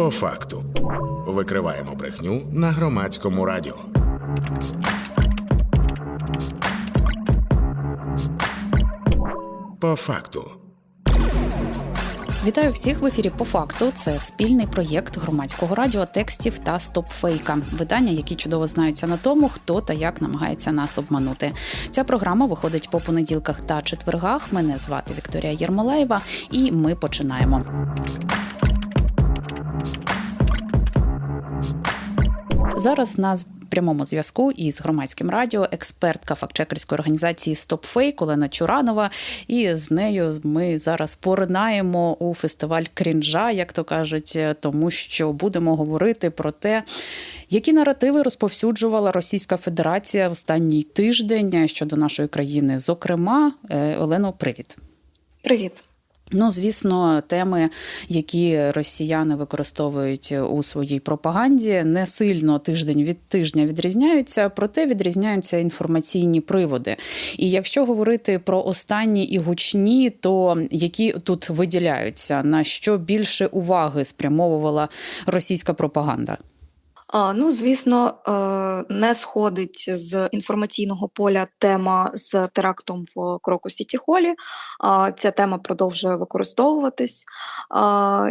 По факту викриваємо брехню на громадському радіо. По факту. Вітаю всіх в ефірі. По факту це спільний проєкт громадського радіо текстів та стопфейка. Видання, які чудово знаються на тому, хто та як намагається нас обманути. Ця програма виходить по понеділках та четвергах. Мене звати Вікторія Єрмолаєва, і ми починаємо. Зараз нас прямому зв'язку із громадським радіо, експертка фактчекерської організації StopFake Олена Чуранова. І з нею ми зараз поринаємо у фестиваль крінжа, як то кажуть, тому що будемо говорити про те, які наративи розповсюджувала Російська Федерація останній тиждень щодо нашої країни. Зокрема, е, Олено, привіт. Привіт. Ну, звісно, теми, які росіяни використовують у своїй пропаганді, не сильно тиждень від тижня відрізняються, проте відрізняються інформаційні приводи. І якщо говорити про останні і гучні, то які тут виділяються, на що більше уваги спрямовувала російська пропаганда? Ну, звісно, е, не сходить з інформаційного поля тема з терактом в Кроку Сіті Холі. Ця тема продовжує використовуватись.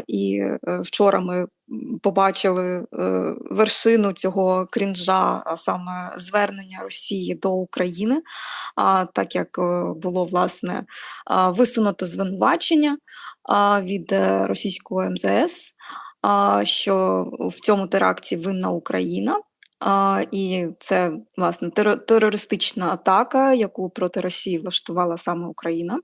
І е, вчора ми побачили е, вершину цього крінжа, а саме звернення Росії до України, так як було власне висунуто звинувачення від російського МЗС що в цьому теракті винна Україна. А, І це власне терористична атака, яку проти Росії влаштувала саме Україна.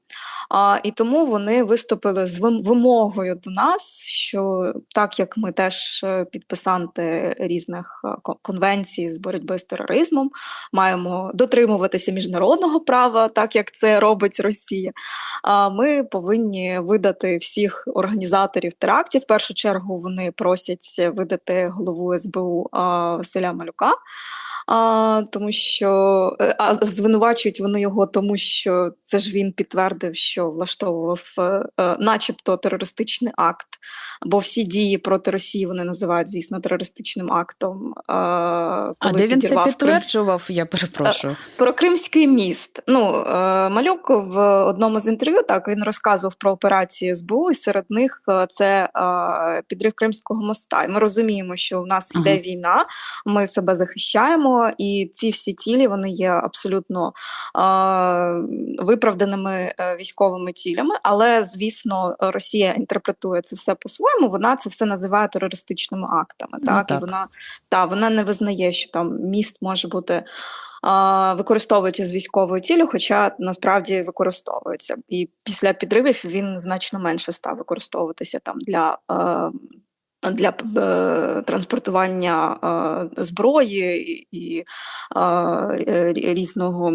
А, І тому вони виступили з вимогою до нас, що так як ми теж е, підписанти різних е, конвенцій з боротьби з тероризмом, маємо дотримуватися міжнародного права, так як це робить Росія. А ми повинні видати всіх організаторів терактів. В першу чергу вони просять видати голову СБУ Василя Maluka. А, тому що е, а звинувачують вони його, тому що це ж він підтвердив, що влаштовував, е, е, начебто, терористичний акт. Бо всі дії проти Росії вони називають, звісно, терористичним актом. А, а де він це підтверджував? Крим... Я перепрошую про Кримський міст. Ну малюк в одному з інтерв'ю так він розказував про операції СБУ, і серед них це підрив Кримського моста. І Ми розуміємо, що в нас йде ага. війна, ми себе захищаємо і ці всі цілі вони є абсолютно е, виправданими військовими цілями. Але звісно, Росія інтерпретує це все по-своєму. Вона це все називає терористичними актами. Так, ну, так. і вона та вона не визнає, що там міст може бути. Використовується з військовою цілю, хоча насправді використовується, і після підривів він значно менше став використовуватися там для е, для е, транспортування е, зброї і е, різного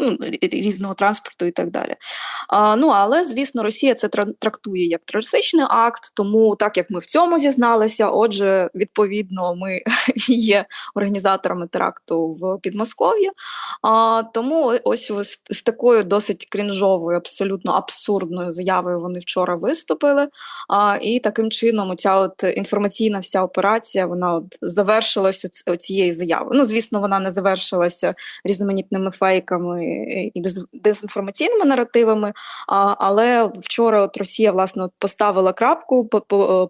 ну, різного транспорту і так далі. А, Ну але звісно, Росія це трактує як терористичний акт, тому так як ми в цьому зізналися, отже, відповідно, ми є організаторами теракту в Підмосков'ї. А, Тому ось з такою досить крінжовою, абсолютно абсурдною заявою вони вчора виступили. А, І таким чином, оця от інформаційна вся операція вона от завершилась цією заявою. Ну, звісно, вона не завершилася різноманітними фейками і дезінформаційними наративами. Але вчора от Росія власне поставила крапку,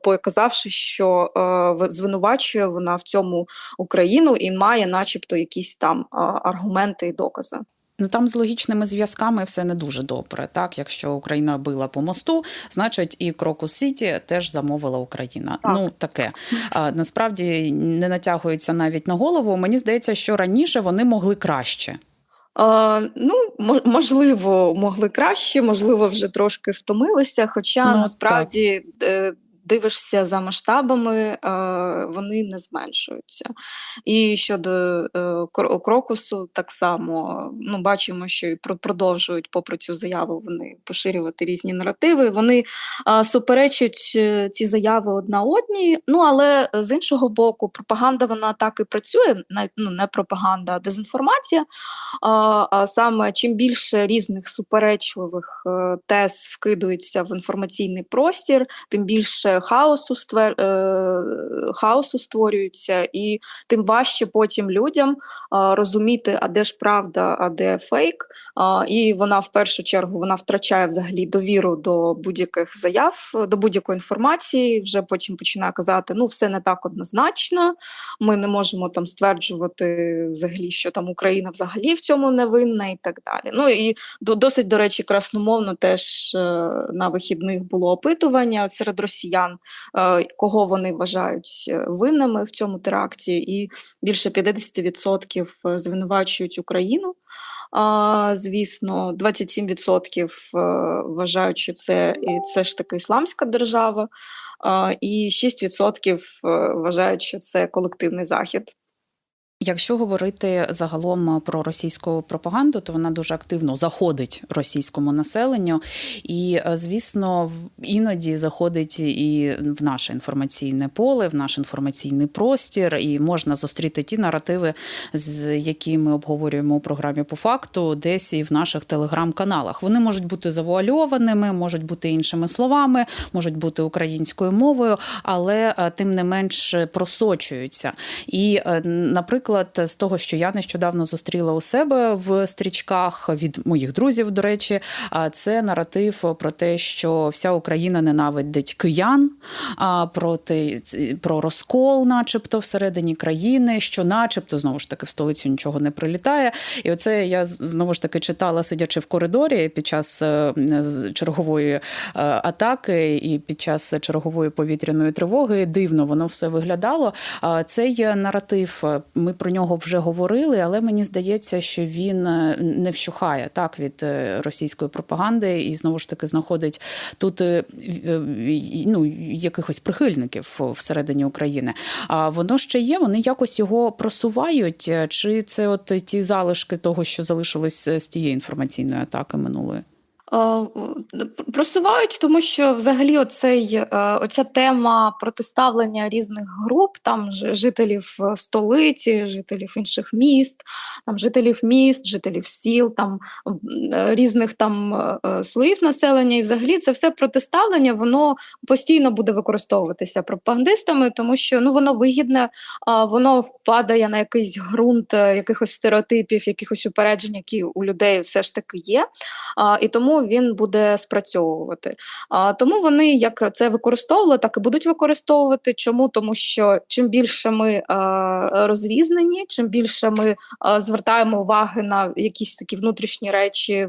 показавши, що е, звинувачує вона в цьому Україну і має, начебто, якісь там аргументи і докази. Ну там з логічними зв'язками все не дуже добре. Так, якщо Україна била по мосту, значить і Крокус Сіті теж замовила Україна. Так. Ну таке а, насправді не натягується навіть на голову. Мені здається, що раніше вони могли краще. Е, ну, можливо, могли краще, можливо, вже трошки втомилися. Хоча ну, насправді так дивишся за масштабами, е, вони не зменшуються. І щодо е, крокусу, так само ну, бачимо, що і продовжують, попри цю заяву, вони поширювати різні наративи. Вони суперечать е, ці заяви одна одній. Ну але з іншого боку, пропаганда вона так і працює, ну не пропаганда, а дезінформація. А саме чим більше різних суперечливих тез вкидуються в інформаційний простір, тим більше хаосу ствер... е, хаосу створюється, і тим важче потім людям а, розуміти, а де ж правда, а де фейк. І вона в першу чергу вона втрачає взагалі довіру до будь-яких заяв, до будь-якої інформації. Вже потім починає казати: ну все не так однозначно. Ми не можемо там стверджувати взагалі, що там Україна взагалі в цьому не винна, і так далі. Ну і досить, до речі, красномовно теж е, на вихідних було опитування серед росіян, е, кого вони вважають е, винними в цьому теракті, і більше 50% звинувачують Україну. Звісно, 27% е, вважають, що це все ж таки ісламська держава, і 6% е, вважають, що це колективний захід. Якщо говорити загалом про російську пропаганду, то вона дуже активно заходить російському населенню, і е, звісно, іноді заходить і в наше інформаційне поле, в наш інформаційний простір, і можна зустріти ті наративи, з які ми обговорюємо у програмі по факту, десь і в наших телеграм-каналах. Вони можуть бути завуальованими, можуть бути іншими словами, можуть бути українською мовою, але е, тим не менш просочуються. І, е, наприклад, з того, що я нещодавно зустріла у себе в стрічках від моїх друзів, до речі, це наратив про те, що вся Україна ненавидить киян, проти про розкол, начебто, всередині країни, що, начебто, знову ж таки, в столицю нічого не прилітає. І оце я знову ж таки читала, сидячи в коридорі під час е, чергової е, атаки і під час чергової повітряної тривоги. Дивно воно все виглядало. Цей наратив е, ми про нього вже говорили, але мені здається, що він е, не вщухає так від е, російської пропаганди і знову ж таки знаходить тут е, ну, якихось прихильників всередині України. А воно ще є, вони якось його просувають. Чи це от ті залишки того, що залишилось з тієї інформаційної атаки минулої? Е, Просувають, тому що взагалі оцей, е, оця тема протиставлення різних груп, там жителів е, столиці, жителів інших міст, там жителів міст, жителів сіл, там різних там слоїв населення, і взагалі це все протиставлення, воно постійно буде використовуватися пропагандистами, тому що ну воно вигідне, воно впадає на якийсь ґрунт якихось стереотипів, якихось упереджень, які у людей все ж таки є. І тому він буде спрацьовувати. А, тому вони як це використовували, так і будуть використовувати. Чому? Тому що чим більше ми а, розрізнені, чим більше ми а, звертаємо уваги на якісь такі внутрішні речі е,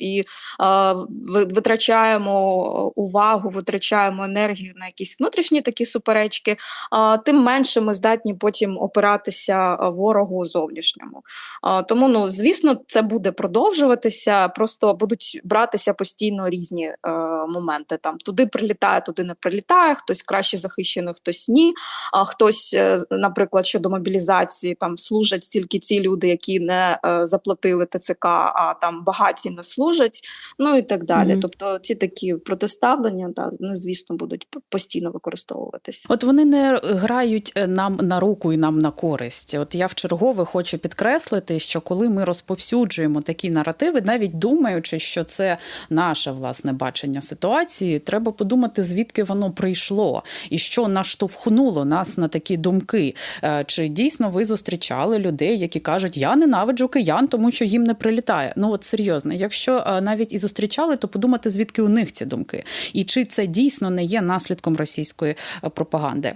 і а, витрачаємо увагу, витрачаємо енергію на якісь внутрішні такі суперечки, а, тим менше ми здатні потім опиратися ворогу зовнішньому. А, Тому, ну звісно, це буде продовжуватися. Просто будуть братися постійно різні е, моменти. Там туди прилітає, туди не прилітає. Хтось краще захищений, хтось ні. А хтось, е, наприклад, щодо мобілізації, там служать тільки ці люди, які не е, заплатили ТЦК, а там багаті не служать. Ну і так далі. Мгм. Тобто, ці такі протиставлення, та вони, звісно, будуть постійно використовуватись. От вони не грають е, нам на руку і нам на користь. От я в чергове хочу підкреслити, що коли ми розповсюджуємо такі наративи, навіть думаючи, що це наше власне бачення ситуації, треба подумати, звідки воно прийшло і що наштовхнуло нас на такі думки. Е, Чи дійсно ви зустрічали людей, які кажуть, я ненавиджу киян, тому що їм не прилітає. Ну от серйозно, якщо е, навіть і зустрічали, то подумати, звідки у них ці думки, і чи це дійсно не є наслідком російської е, пропаганди.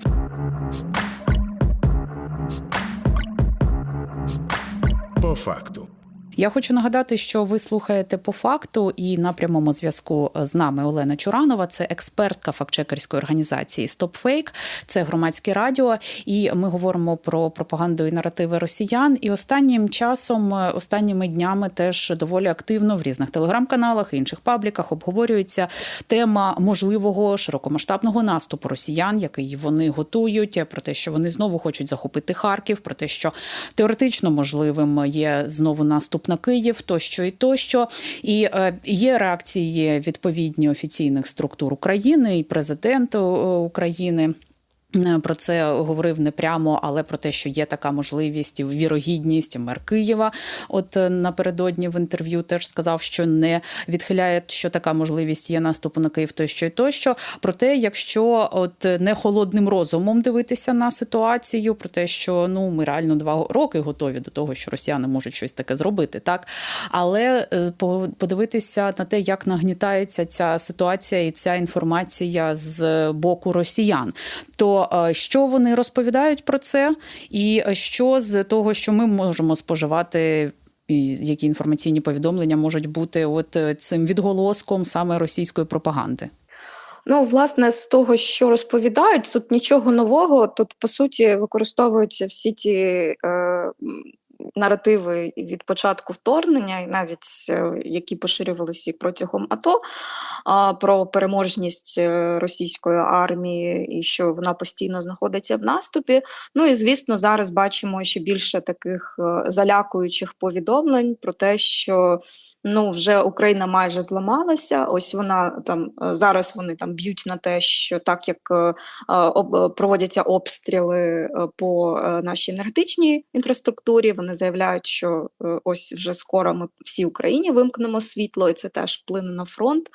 По факту. Я хочу нагадати, що ви слухаєте по факту і на прямому зв'язку з нами Олена Чуранова, це експертка фактчекерської організації StopFake, це громадське радіо. І ми говоримо про пропаганду і наративи росіян. І останнім часом, останніми днями, теж доволі активно в різних телеграм-каналах і інших пабліках обговорюється тема можливого широкомасштабного наступу росіян, який вони готують, про те, що вони знову хочуть захопити Харків, про те, що теоретично можливим є знову наступ на Київ, тощо і тощо. І е, є реакції відповідні офіційних структур України і президента е, України. Е, про це говорив не прямо, але про те, що є така можливість і вірогідність. Мер Києва, от е, напередодні в інтерв'ю, теж сказав, що не відхиляє, що така можливість є наступу на Київ, тощо і тощо. Проте, якщо от не холодним розумом дивитися на ситуацію, про те, що ну ми реально два роки готові до того, що росіяни можуть щось таке зробити, так але е, подивитися на те, як нагнітається ця ситуація і ця інформація з боку росіян, то що вони розповідають про це, і що з того, що ми можемо споживати. І які інформаційні повідомлення можуть бути от е, цим відголоском саме російської пропаганди? Ну, власне, з того, що розповідають, тут нічого нового. Тут по суті використовуються всі ті е, наративи від початку вторгнення, і навіть е, які поширювалися протягом АТО про переможність е, російської армії і що вона постійно знаходиться в наступі. Ну і звісно, зараз бачимо ще більше таких е, залякуючих повідомлень про те, що ну вже Україна майже зламалася. Ось вона там зараз вони там б'ють на те, що так як проводяться обстріли по нашій енергетичній інфраструктурі, вони заявляють, що е, ось вже скоро ми всій Україні вимкнемо світло, і це теж вплине на фронт.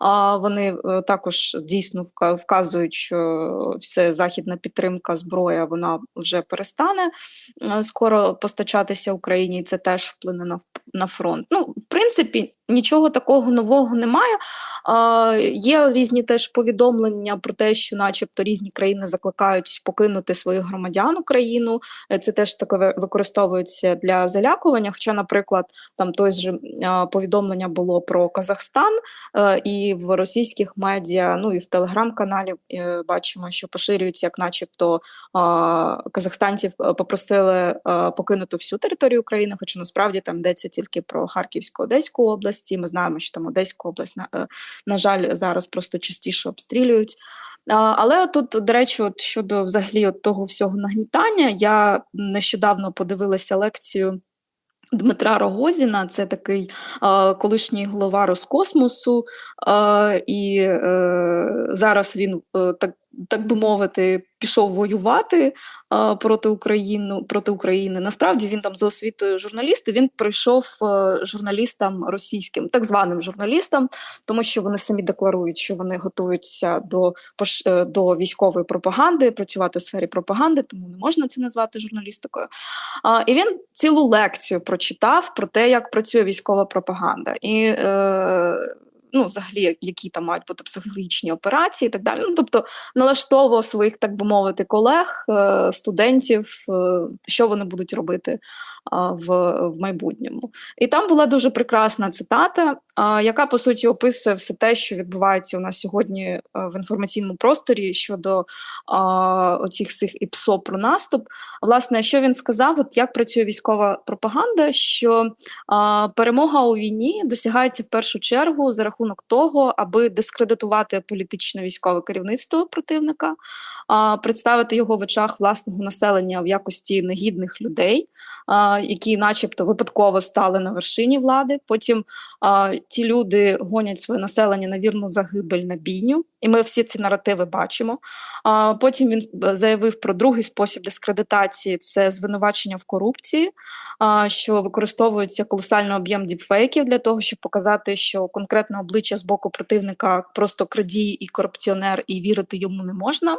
А вони е, також дійсно вказують, що все західна підтримка зброя вона вже перестане е, скоро постачатися Україні, і це теж вплине на фронт. Ну, в принципі, principe Нічого такого нового немає. А, Є різні теж повідомлення про те, що, начебто, різні країни закликають покинути своїх громадян Україну. Е, це теж таке використовується для залякування. Хоча, наприклад, там той же повідомлення було про Казахстан е, і в російських медіа, ну і в телеграм-каналі е, бачимо, що поширюється, як, начебто, казахстанців попросили покинути всю територію України, хоча насправді там йдеться тільки про Харківську Одеську область області. Ми знаємо, що там Одеську область на, е, на жаль зараз просто частіше обстрілюють. Але тут, до речі, от щодо взагалі от того всього нагнітання, я нещодавно подивилася лекцію. Дмитра Рогозіна, це такий е, колишній голова Роскосмосу, е, і е, зараз він е, так так би мовити, пішов воювати а, проти України проти України. Насправді він там за освітою журналіст, і Він прийшов е, журналістам російським, так званим журналістам, тому що вони самі декларують, що вони готуються до е, до військової пропаганди, працювати в сфері пропаганди, тому не можна це назвати журналістикою. А, І він цілу лекцію прочитав про те, як працює військова пропаганда. І е, ну, взагалі, які там мають бути психологічні операції і так далі. Ну, Тобто налаштовував своїх, так би мовити, колег, е, студентів, е, що вони будуть робити в в майбутньому. І там була дуже прекрасна цитата, яка по суті описує все те, що відбувається у нас сьогодні е, в інформаційному просторі щодо оцих всіх ІПСО про наступ. Власне, що він сказав, от як працює військова пропаганда, що перемога у війні досягається в першу чергу за рахунок того, аби дискредитувати політичне військове керівництво противника, представити його в очах власного населення в якості негідних людей які, начебто, випадково стали на вершині влади. Потім ці люди гонять своє населення на вірну загибель на бійню, і ми всі ці наративи бачимо. Потім він заявив про другий спосіб дискредитації це звинувачення в корупції, що використовується колосальний об'єм діпфейків для того, щоб показати, що конкретне обличчя з боку противника просто крадій і корупціонер, і вірити йому не можна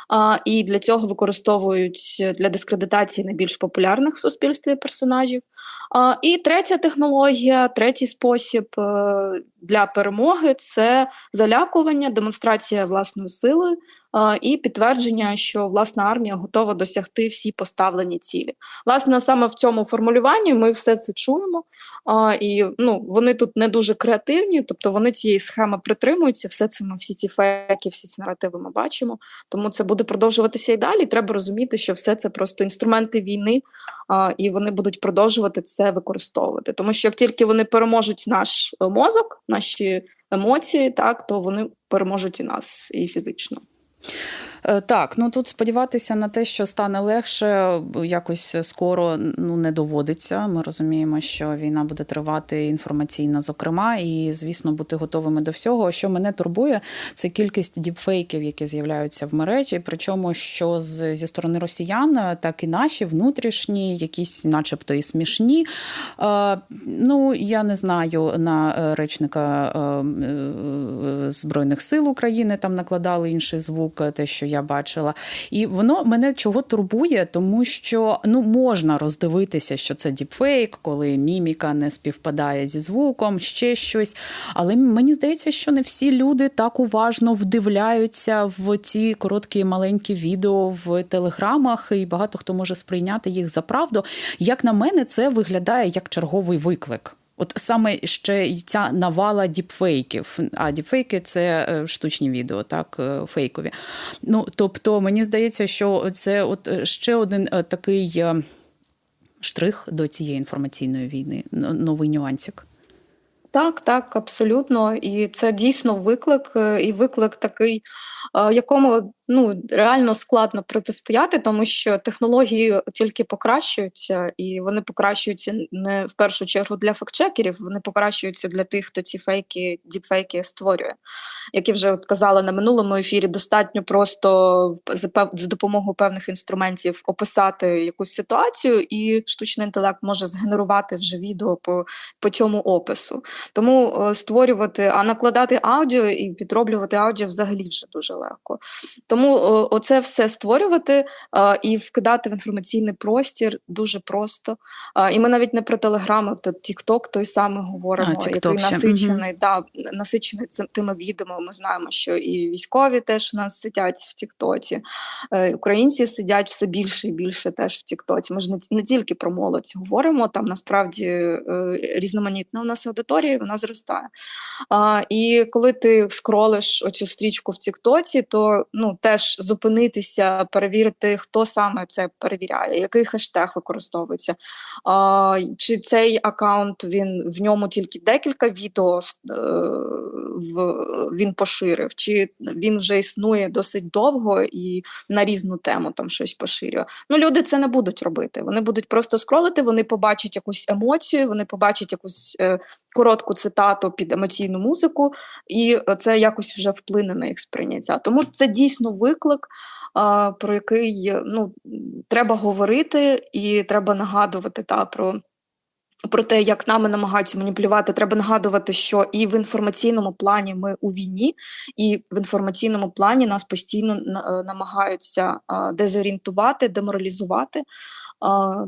і для цього використовують для дискредитації найбільш популярних в суспільстві персонажів. І третя технологія, третій спосіб е, для перемоги це залякування, демонстрація власної сили і підтвердження, що власна армія готова досягти всі поставлені цілі. Власне, саме в цьому формулюванні ми все це чуємо, і ну, вони тут не дуже креативні, тобто вони цієї схеми притримуються. Все це ми всі ці фейки, всі ці наративи ми бачимо. Тому це буде продовжуватися і далі. Треба розуміти, що все це просто інструменти війни, і вони будуть продовжувати це використовувати. Тому що як тільки вони переможуть наш е, мозок, наші емоції, так то вони переможуть і нас і фізично. Е, Так, ну тут сподіватися на те, що стане легше, якось скоро ну не доводиться. Ми розуміємо, що війна буде тривати інформаційна, зокрема, і звісно, бути готовими до всього. Що мене турбує, це кількість діпфейків, які з'являються в мережі. Причому що з, зі сторони росіян, так і наші внутрішні, якісь, начебто, і смішні. Е, ну я не знаю на е, речника е, е, збройних сил України там накладали інший звук, те, що я бачила. І воно мене чого турбує, тому що ну можна роздивитися, що це діпфейк, коли міміка не співпадає зі звуком, ще щось. Але мені здається, що не всі люди так уважно вдивляються в ці короткі маленькі відео в телеграмах, і багато хто може сприйняти їх за правду. Як на мене, це виглядає як черговий виклик. От саме ще й ця навала діпфейків. А діпфейки це е, штучні відео, так, е, фейкові. Ну, тобто, мені здається, що це от е, ще один такий штрих до цієї інформаційної війни, новий нюансик. Так, так, абсолютно. І це дійсно виклик, і виклик такий, якому ну реально складно протистояти, тому що технології тільки покращуються, і вони покращуються не в першу чергу для фактчекерів, вони покращуються для тих, хто ці фейки, діпфейки створює. Як я вже от казала на минулому ефірі, достатньо просто за допомогою певних інструментів описати якусь ситуацію, і штучний інтелект може згенерувати вже відео по, по цьому опису. Тому е, створювати, а накладати аудіо і підроблювати аудіо взагалі вже дуже легко. Тому о, оце все створювати е, і вкидати в інформаційний простір дуже просто. Е, і ми навіть не про телеграми, то TikTok той самий говоримо, А, який насичений, да, насичений цим тими відео. Ми знаємо, що і військові теж у нас сидять в Тіктоці, е, українці сидять все більше і більше теж в Тіктоці. Ми ж не, не тільки про молодь говоримо, там насправді е, різноманітна у нас аудиторія, вона зростає. І коли ти скролиш оцю стрічку в Тіктоці, то ну теж зупинитися, перевірити, хто саме це перевіряє, який хештег використовується. А, чи цей аккаунт він в ньому тільки декілька відео е, в, він поширив, чи він вже існує досить довго і на різну тему там щось поширює. Ну, люди це не будуть робити. Вони будуть просто скролити, вони побачать якусь емоцію, вони побачать якусь е, коротку цитату під емоційну музику, і це якось вже вплине на їх сприйняття. Тому це дійсно виклик. Про який ну треба говорити, і треба нагадувати та про про те, як нами намагаються маніпулювати, треба нагадувати, що і в інформаційному плані ми у війні, і в інформаційному плані нас постійно намагаються дезорієнтувати, деморалізувати.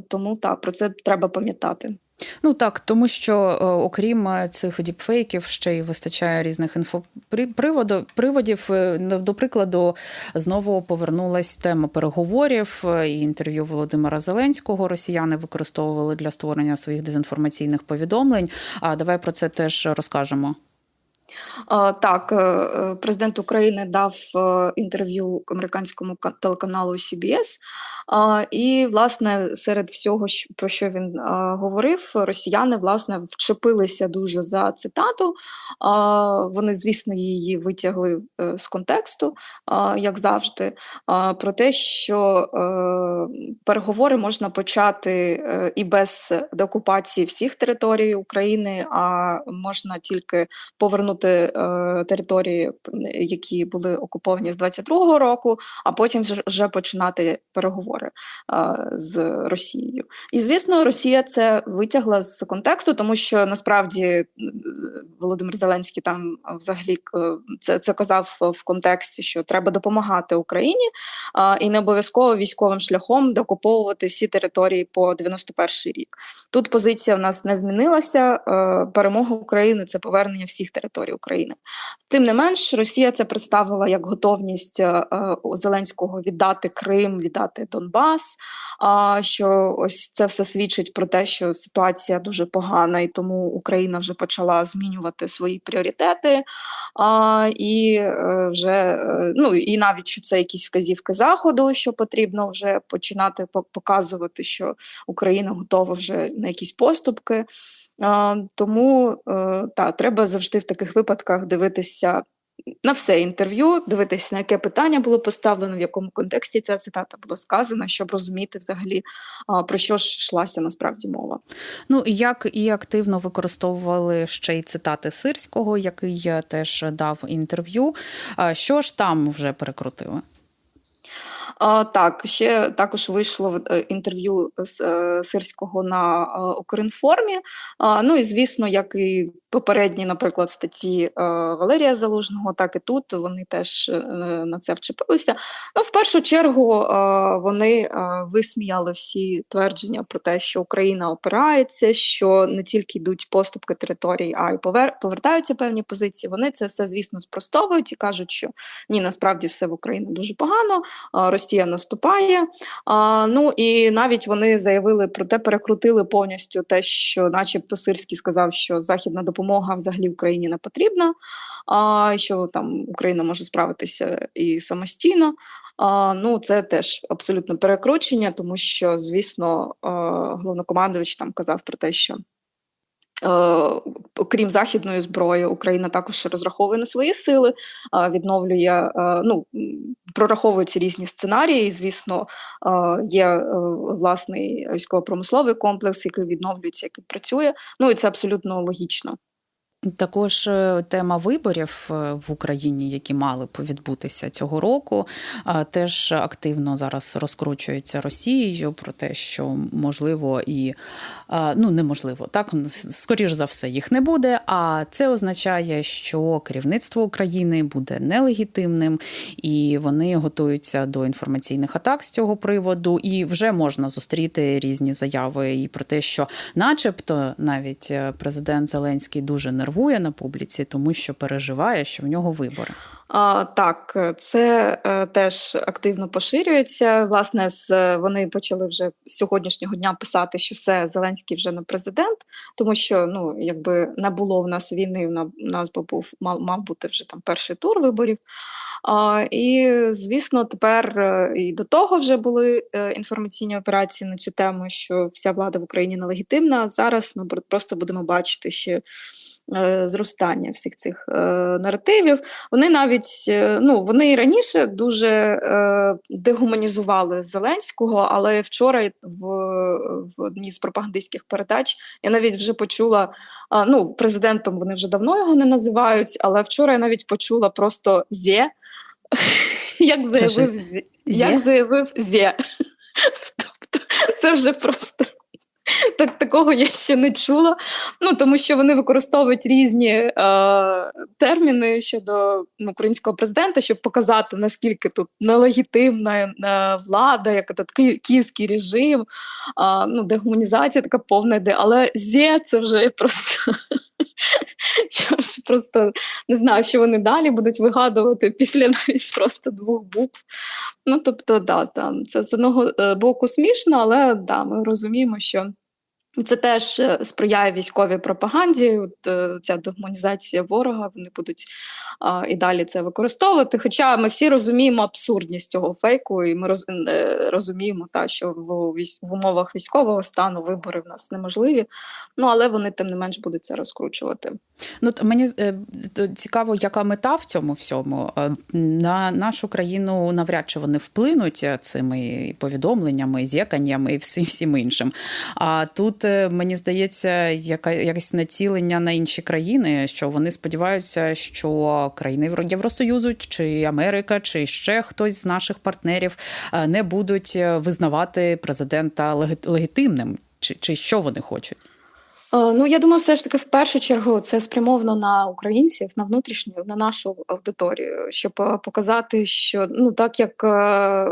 Тому так, про це треба пам'ятати. Ну так, тому що е, окрім е, цих діпфейків ще й вистачає різних інфоприводів. Приводів. Е, ну, До прикладу, знову повернулась тема переговорів і інтерв'ю Володимира Зеленського. Росіяни використовували для створення своїх дезінформаційних повідомлень. А давай про це теж розкажемо. Так, е, е, президент України дав е, інтерв'ю американському телеканалу CBS, і власне серед всього, про що він говорив, росіяни власне вчепилися дуже за цитату. Вони, звісно, її витягли з контексту, як завжди, про те, що переговори можна почати і без деокупації всіх територій України, а можна тільки повернути е, території, які були окуповані з 22-го року, а потім вже- починати переговори е, з Росією. І звісно, Росія це витягла з контексту, тому що насправді е, Володимир Зеленський там е, взагалі е, це, це казав в контексті, що треба допомагати Україні, а, і не обов'язково військовим шляхом докуповувати всі території по 91 рік. Тут позиція в нас не змінилася. е, Перемога України це повернення всіх територій України. Тим не менш, Росія це представила як готовність е, е, Зеленського віддати Крим, віддати Донбас. А що ось це все свідчить про те, що ситуація дуже погана, і тому Україна вже почала змінювати свої пріоритети. І е, вже ну і навіть що це якісь вказівки заходу, що потрібно вже починати показувати, що Україна готова вже на якісь поступки. Тому та треба завжди в таких випадках дивитися на все інтерв'ю, дивитися, на яке питання було поставлено, в якому контексті ця цитата була сказана, щоб розуміти взагалі про що ж йшлася насправді мова. Ну як і активно використовували ще й цитати Сирського, який теж дав інтерв'ю. Що ж там вже перекрутили? Так, ще також вийшло е, інтерв'ю з е, Сирського на е, Укрінформі. Ну і звісно, як і попередні, наприклад, статті Валерія Залужного, так і тут вони теж на це вчепилися. Ну, в першу чергу вони висміяли всі твердження про те, що Україна опирається, що не тільки йдуть поступки території, а й повертаються певні позиції. Вони це все, звісно, спростовують і кажуть, що ні, насправді все в Україні дуже погано. Росія наступає. Ну і навіть вони заявили про те, перекрутили повністю те, що, начебто, Сирський сказав, що західна допомога взагалі Україні не потрібна, а що там Україна може справитися і самостійно. А, Ну, це теж абсолютно перекручення, тому що, звісно, головнокомандувач там казав про те, що Окрім західної зброї, Україна також розраховує на свої сили, відновлює, ну прораховуються різні сценарії. Звісно, є е, власний військово-промисловий комплекс, який відновлюється, який працює. Ну і це абсолютно логічно. Також е, тема виборів е, в Україні, які мали б відбутися цього року, теж активно зараз розкручується Росією про те, що можливо і ну неможливо, так скоріш за все їх не буде. А це означає, що керівництво України буде нелегітимним, і вони готуються до інформаційних атак з цього приводу. І вже можна зустріти різні заяви і про те, що, начебто, навіть е, президент Зеленський дуже нервує нервує на публіці, тому що переживає, що в нього вибори. А, Так, це е, теж активно поширюється. Власне, з вони почали вже з сьогоднішнього дня писати, що все Зеленський вже не президент, тому що ну якби не було в нас війни, в нас би був мав, мав бути вже там перший тур виборів. І звісно, тепер е, і до того вже були е, інформаційні операції на цю тему, що вся влада в Україні нелегітимна. Зараз ми просто будемо бачити ще. Е, зростання всіх цих е, наративів. Вони навіть е, ну вони і раніше дуже дегуманізували Зеленського, але вчора в, в одній з пропагандистських передач я навіть вже почула. Ну, президентом вони вже давно його не називають, але вчора я навіть почула просто Зе. Як заявив як заявив Зе. Тобто це вже просто так, Такого я ще не чула. Ну тому що вони використовують різні е, терміни щодо ну, українського президента, щоб показати, наскільки тут нелегітимна е, влада, як ки київський режим, е, ну, дегуманізація така повна йде. Але зе це вже просто. Я ж просто не знаю, що вони далі будуть вигадувати після навіть просто двох букв. Ну, тобто, да, там це з одного е, боку смішно, але да, ми розуміємо, що це теж е, сприяє військовій пропаганді. От е, ця догманізація ворога. Вони будуть а, і далі це використовувати. Хоча ми всі розуміємо абсурдність цього фейку, і ми роз, е, розуміємо, та що в, в умовах військового стану вибори в нас неможливі. Ну але вони тим не менш будуть це розкручувати. Ну то мені цікаво, яка мета в цьому всьому на нашу країну навряд чи вони вплинуть цими повідомленнями, зєканнями і всім всім іншим. А тут мені здається, яка якесь націлення на інші країни, що вони сподіваються, що країни Євросоюзу чи Америка, чи ще хтось з наших партнерів е, не будуть визнавати президента легітимним, чи, чи що вони хочуть. Е, ну, я думаю, все ж таки в першу чергу це спрямовано на українців, на внутрішню, на нашу аудиторію, щоб е, показати, що ну так як е,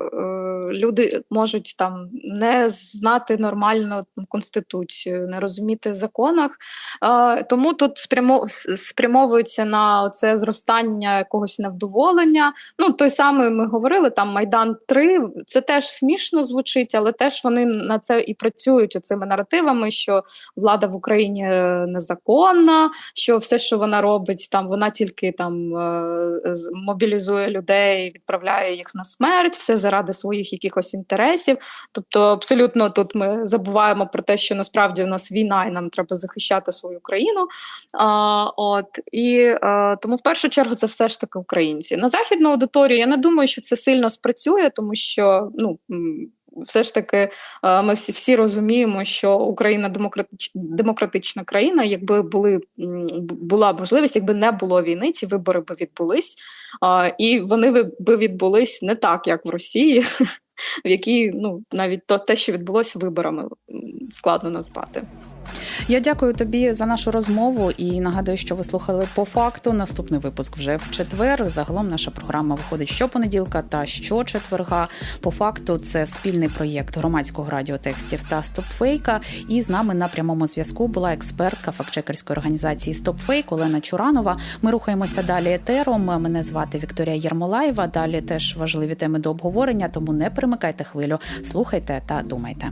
люди можуть там не знати нормально конституцію, не розуміти в законах, е, тому тут спрямо, спрямовується на це зростання якогось невдоволення. Ну той самий ми говорили там Майдан 3 це теж смішно звучить, але теж вони на це і працюють оцими наративами, що влада в Україні. Україні е, незаконна, що все, що вона робить, там вона тільки там е, мобілізує людей, відправляє їх на смерть, все заради своїх якихось інтересів. Тобто, абсолютно тут ми забуваємо про те, що насправді у нас війна, і нам треба захищати свою країну. А, от і е, тому, в першу чергу, це все ж таки українці. На західну аудиторію я не думаю, що це сильно спрацює, тому що ну. Все ж таки, е, ми всі всі розуміємо, що Україна демократич, демократична країна. Якби були була можливість, якби не було війни, ці вибори би відбулись, і вони би відбулись не так, як в Росії, в якій ну навіть то те, що відбулося виборами, складно назвати. Я дякую тобі за нашу розмову і нагадую, що ви слухали по факту. Наступний випуск вже в четвер. Загалом наша програма виходить щопонеділка та щочетверга. По факту це спільний проєкт громадського радіотекстів та Стопфейка. І з нами на прямому зв'язку була експертка фактчекерської організації Стопфейк Олена Чуранова. Ми рухаємося далі етером. Мене звати Вікторія Єрмолаєва. Далі теж важливі теми до обговорення, тому не перемикайте хвилю, слухайте та думайте.